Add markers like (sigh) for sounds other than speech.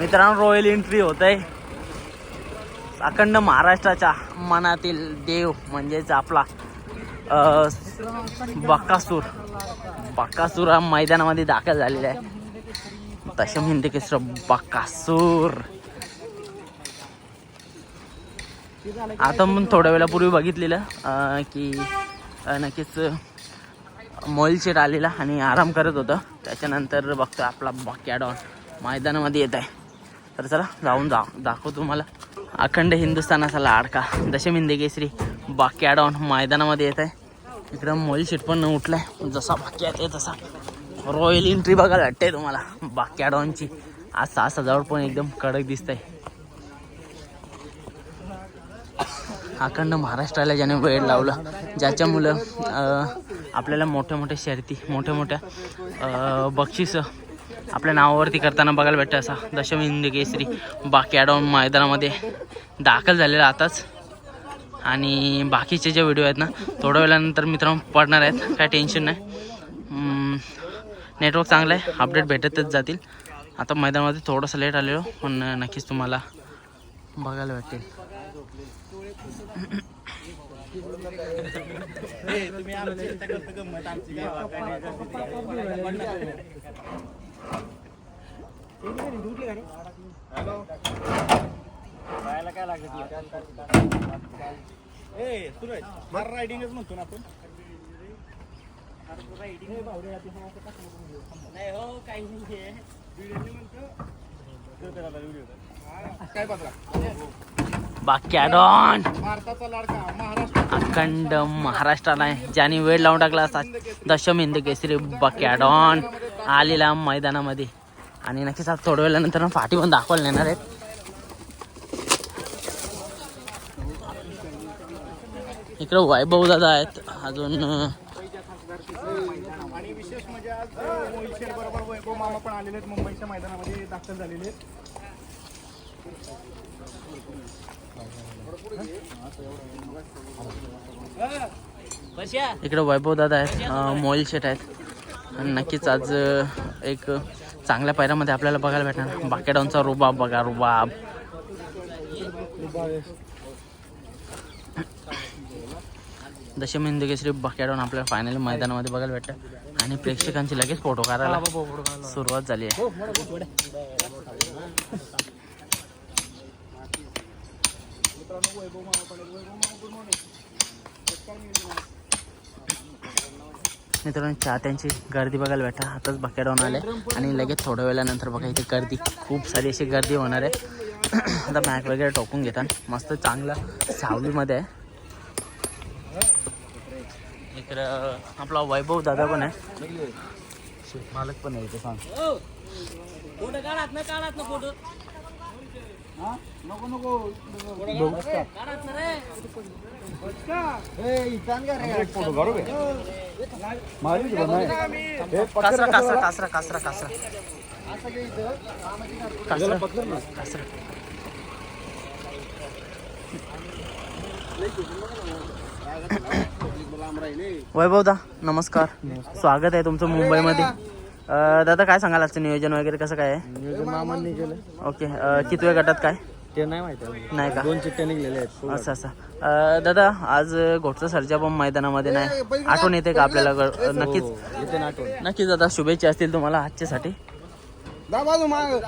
मित्रांनो royal entry होत आहे अखंड महाराष्ट्राच्या मनातील देव म्हणजेच आपला बक्कासूर बक्कासूर हा मैदानामध्ये दाखल झालेला आहे. तसे म्हणते की सर बक्कासूर आता मग थोड्या वेळापूर्वी बघितलेलं की नक्कीच मॉईलशेट आलेला आणि आराम करत होतं. त्याच्यानंतर बघतो आपला बक्याडॉन मैदानामध्ये येत आहे तर चला जाऊन जा दाखव तुम्हाला. अखंड हिंदुस्थानाचा लाडका. दशमिंदे केसरी बॅकॅडॉन मैदानामध्ये येत आहे इकडं मोईल शेट पण उठलाय. जसा बाक्यात आहे तसा. रॉयल एंट्री बघायला वाटते तुम्हाला. बॅकॅडॉनची आज सहा सजावट पण एकदम कडक दिसत आहे अखंड महाराष्ट्राला ज्याने वेळ लावला ज्याच्यामुळं आपल्याला मोठ्या मोठ्या शर्ती मोठ्या मोठ्या बक्षिसं आपल्या नावावरती करताना बघायला भेटतं असा दशम हिंद केसरी. बाकी ॲडॉन मैदानामध्ये दाखल झालेला आताच. आणि बाकीचे जे व्हिडिओ आहेत ना थोड्या वेळानंतर मित्रांनो पडणार आहेत. काय टेन्शन नाही. नेटवर्क चांगलं आहे. अपडेट भेटतच जातील. आता मैदानामध्ये थोडंसं लेट आलेलो पण नक्कीच तुम्हाला बघायला भेटेल (laughs) रायडिंगच म्हणतो ना आपण बाक्याडॉन अखंड महाराष्ट्राला आहे. ज्याने वेळ लावून टाकला असता दशम हिंद केसरी बक्याडॉन आलेला मैदानामध्ये. आणि नक्कीच आज थोड्या वेळानंतर फाटी पण दाखवायला नेणार आहेत. इकडं वैभव दादा आहेत. अजून आणि विशेष म्हणजे आज बरोबर वैभव मामा पण आलेले आहेत मुंबईच्या मैदानामध्ये दाखल झालेले आहेत. इकडं वैभव दादा आहेत अं, मोहिल शेट आहेत. आणि नक्कीच आज एक चांगल्या पैरामध्ये आपल्याला बघायला भेटणार. बाकेडाऊनचा रुबाब बघा रुबाब. दशम हिंद केसरी बाकेडाऊन आपल्याला फायनल मैदानामध्ये बघायला भेटतं आणि प्रेक्षकांची लगेच फोटो काढायला. सुरुवात झाली आहे. मित्रांनो चाहत्यांची गर्दी बघायला भेटा. आताच होणार आले. आणि लगेच थोड्या वेळानंतर बघा इथे गर्दी खूप सारी अशी गर्दी होणार आहे. (clears throat) आता मॅक वगैरे टोकून घेतात. मस्त चांगला सावलीमध्ये आहे. इकडं आपला वैभव दादा पण आहे. मालक पण आहे इथे सांग. नको नको कासरा कासरा कासरा कासरा कासरा कासरा कासरा वैभव दा नमस्कार. स्वागत आहे तुमचं मुंबईमध्ये. अं, दादा काय सांगाल? आजचं नियोजन वगैरे कसं काय आहे? मामांनी केलं. ओके. अं, कितव्या गटात काय? ते नाही माहिती नाही का? दोन चिठ्ठ्या निघलेल्या आहेत असं असं. अं, दादा आज घोटचं पण मैदानामध्ये नाही. आठवण येते का आपल्याला? ग- नक्कीच. येते ना आठवण. नक्कीच दादा शुभेच्छा असतील तुम्हाला आजच्यासाठी. माग.